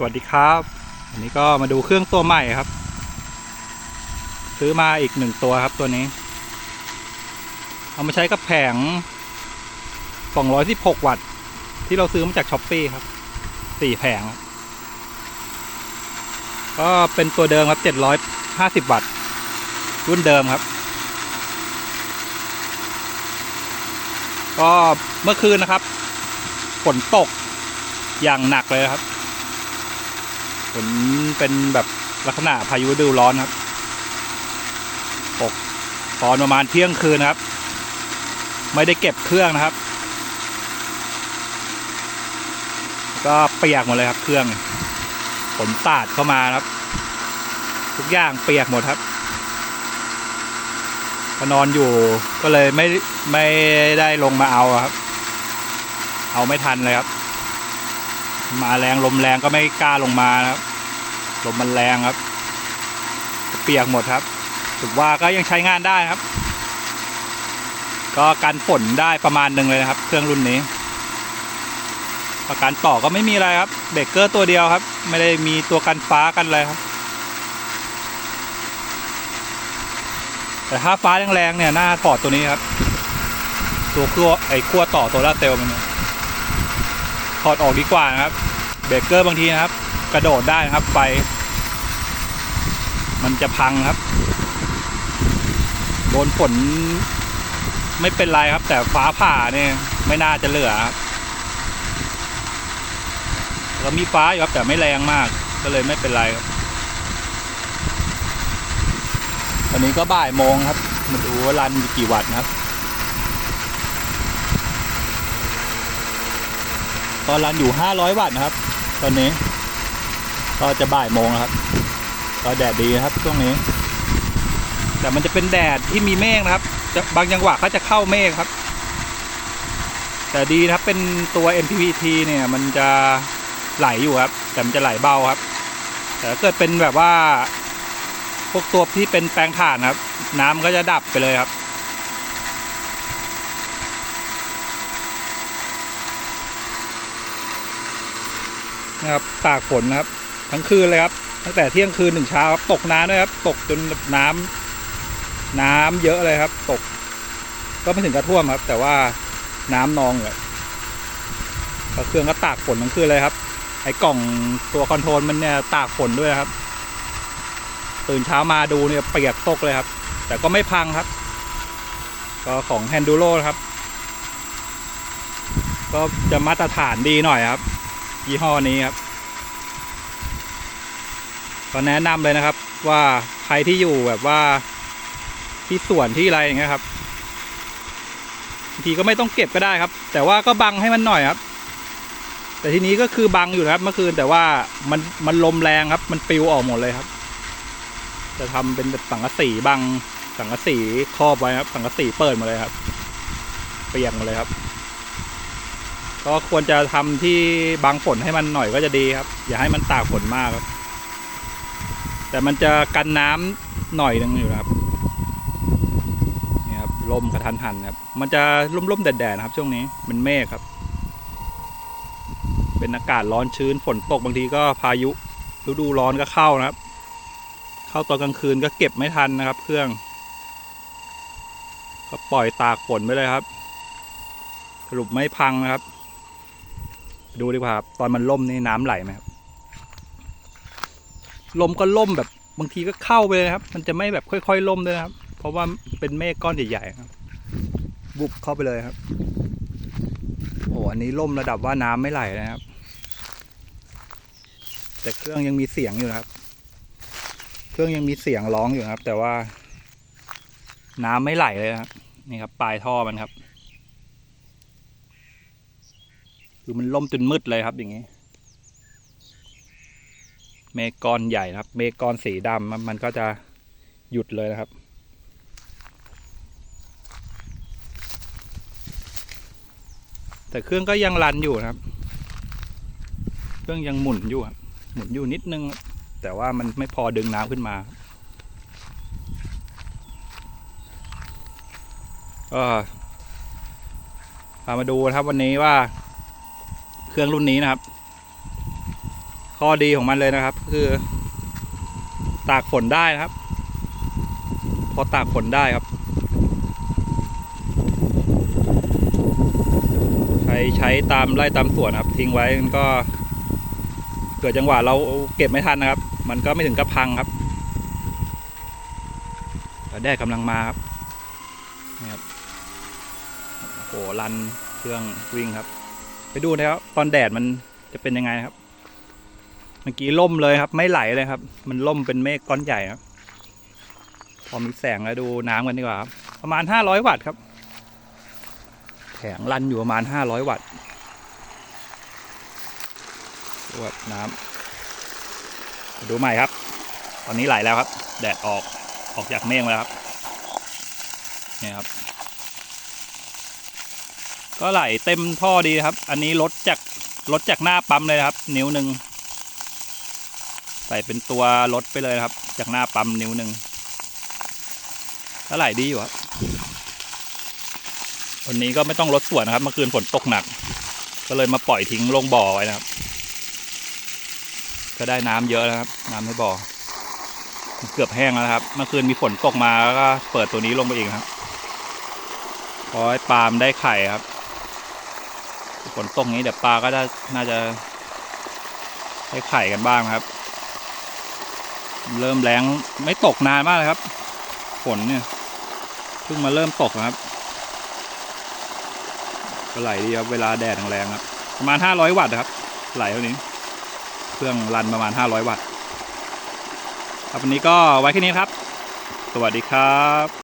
สวัสดีครับอันนี้ก็มาดูเครื่องตัวใหม่ครับ ซื้อมาอีกหนึ่งตัวครับตัวนี้ เอามาใช้กับแผง 216 วัตต์ ที่เราซื้อมาจากช้อปปี้ครับสี่แผงก็เป็นตัวเดิมครับ 750 วัตต์ รุ่นเดิมครับ ก็เมื่อคืนนะครับ ฝนตกอย่างหนักเลยครับ นเป็นแบบลักษณะพายุฤดูร้อนครับตกตอนประมาณเที่ยงคืนนะครับ ไม่ได้เก็บเครื่องนะครับ ก็เปียกหมดเลยครับ เครื่องฝนสาดเข้ามาครับ ทุกอย่างเปียกหมดครับก็นอนอยู่ก็เลยไม่ไม่ได้ลงมาเอาครับ เอาไม่ทันเลยครับ มาแรงลมแรงก็ไม่กล้าลงมานะครับ ลมมันแรงครับ เปียกหมดครับถือว่าก็ยังใช้งานได้ครับ ก็กันฝนได้ประมาณหนึ่งเลยนะครับ เครื่องรุ่นนี้ประกันต่อก็ไม่มีอะไรครับ เบรกเกอร์ตัวเดียวครับ ไม่ได้มีตัวกันฟ้ากันอะไรครับ แต่ถ้าฟ้าแรงๆเนี่ยหน้าถอดตัวนี้ครับ ตัวขั้วไอ้ขั้วต่อโซลาเซลล์มันถอดออกดีกว่านะครับ เบรกเกอร์บางทีนะครับ กระโดดได้นะครับไฟ มันจะพังครับ โดนฝนไม่เป็นไรครับ แต่ฟ้าผ่าเนี่ยไม่น่าจะเหลือครับแล้วมีฟ้าอยู่ครับแต่ไม่แรงมากก็เลยไม่เป็นไรครับ ตอนนี้ก็บ่ายโมงครับ มาดูว่ารันกี่วัตต์นะครับตอนรันอยู่ 500 วัตต์นะครับ ตอนนี้ ก็จะบ่ายโมงครับ ก็แดดดีครับช่วงนี้ แต่มันจะเป็นแดดที่มีเมฆนะครับ บางจังหวะก็จะเข้าเมฆครับ แต่ดีนะครับเป็นตัว MPPT เนี่ย มันจะไหลอยู่ครับ แต่มันจะไหลเบาครับ แต่เกิดเป็นแบบว่า พวกตัวที่เป็นแปลงถ่านครับ น้ำก็จะดับไปเลยครับนะครับตากฝนนะครับ ทั้งคืนเลยครับ ตั้งแต่เที่ยงคืนถึงเช้าครับ ตกน้ำด้วยครับ ตกจนน้ำน้ำเยอะเลยครับ ตก ก็ไม่ถึงกระท่วมครับ แต่ว่าน้ำนองเลยก็เครื่องก็ตากฝนทั้งคืนเลยครับ ไอ้กล่องตัวคอนโทรลมันเนี่ยตากฝนด้วยครับ ตื่นเช้ามาดูเนี่ยเปียกตกเลยครับ แต่ก็ไม่พังครับ ก็ของแฮนดูโ o ครับ ก็จะมาตรฐานดีหน่อยครับ ยี่ห้อนี้ครับ ก็แนะนำเลยนะครับ ว่าใครที่อยู่แบบว่าที่สวนที่อะไรอย่างเงี้ยครับบางทีก็ไม่ต้องเก็บก็ได้ครับ แต่ว่าก็บังให้มันหน่อยครับ แต่ทีนี้ก็คือบังอยู่นะครับ เมื่อคืนแต่ว่ามันมันลมแรงครับ มันปิวออกหมดเลยครับ จะทำเป็นแบบสังกะสีบังสังกะสีครอบไว้ครับสังกะสีเปิดหมาเลยครับ เปียกหมดเลยครับก็ควรจะทำที่บังฝนให้มันหน่อยก็จะดีครับ อย่าให้มันตากฝนมากครับ แต่มันจะกันน้ำหน่อยนึงอยู่นะครับนี่ครับลมกระทันหันครับ มันจะร่มๆแดดๆนะครับ ช่วงนี้มันเมฆครับ เป็นอากาศร้อนชื้นฝนตกบางทีก็พายุฤดูร้อนก็เข้านะครับ เข้าตอนกลางคืนก็เก็บไม่ทันนะครับ เครื่อง ก็ปล่อยตากฝนไปเลยครับ สรุปไม่พังนะครับ ดูดีกว่าครับตอนมันล่มนี่น้ำไหลไหมครับ ลมก็ล่มแบบบางทีก็เข้าไปเลยนะครับ มันจะไม่แบบค่อยๆล่มด้วยนะครับ เพราะว่าเป็นเมฆก้อนใหญ่ๆครับ บุบเข้าไปเลยครับ โอ้อันนี้ล่มระดับว่าน้ำไม่ไหลนะครับ แต่เครื่องยังมีเสียงอยู่นะครับ เครื่องยังมีเสียงร้องอยู่นะครับ แต่ว่า น้ำไม่ไหลเลยนะครับ นี่ครับ ปลายท่อมันครับ คือมันล่มจนมืดเลยครับอย่างนี้ เมกอนใหญ่นะครับ เมกอนสีดำมันก็จะหยุดเลยนะครับ แต่เครื่องก็ยังรันอยู่นะครับ เครื่องยังหมุนอยู่ครับหมุนอยู่นิดนึง แต่ว่ามันไม่พอดึงน้ำขึ้นมาก็พามาดูนะครับวันนี้ว่าเครื่องรุ่นนี้นะครับ ข้อดีของมันเลยนะครับ คือ ตากฝนได้นะครับ พอตากฝนได้ครับ ใช้ใช้ตามไร่ตามสวนครับ ทิ้งไว้มันก็ เกิดจังหวะเราเก็บไม่ทันนะครับ มันก็ไม่ถึงกับพังครับแต่แดดกำลังมาครับนี่ครับโอ้โหรันเครื่องวิ่งครับ ไปดูนะครับตอนแดดมันจะเป็นยังไงครับ มื่อกี้ล่มเลยครับ ไม่ไหลเลยครับ มันล่มเป็นเมฆก้อนใหญ่ครับ พอมีแสงแล้วดูน้ำกันดีกว่าครับ ประมาณห้าร้อยวัตต์ครับ แผงรันอยู่ประมาณห้าร้อยวัตต์วัตต์น้ำดูใหม่ครับ ตอนนี้ไหลแล้วครับ แดดออกออกจากเมฆแล้วครับนี่ครับ ก็ไหลเต็มท่อดีครับ อันนี้ลดจากลดจากหน้าปั๊มเลยครับ นิ้วหนึ่ง ใส่เป็นตัวลดไปเลยครับ จากหน้าปั๊มนิ้วหนึ่งก็ไหลดีอยู่ครับ วันนี้ก็ไม่ต้องลดส่วนนะครับ เมื่อคืนฝนตกหนัก ก็เลยมาปล่อยทิ้งลงบ่อไว้นะครับ ก็ได้น้ำเยอะนะครับ น้ำในบ่อ เกือบแห้งแล้วครับ เมื่อคืนมีฝนตกมาก็เปิดตัวนี้ลงไปอีกครับพอให้ปลามได้ไข่ครับ ฝนตกนี้เดี๋ยวปลาก็จะน่าจะให้ไข่กันบ้างครับ เริ่มแรงไม่ตกนานมากเลยครับฝนเนี่ยเพิ่งมาเริ่มตกนะครับก็ไหลดีครับเวลาแดดแรงครับประมาณห้าร้อยวัตต์ครับไหลเท่านี้ เครื่องรันประมาณห้าร้อยวัตต์ครับวันนี้ก็ไว้แค่นี้ครับ สวัสดีครับ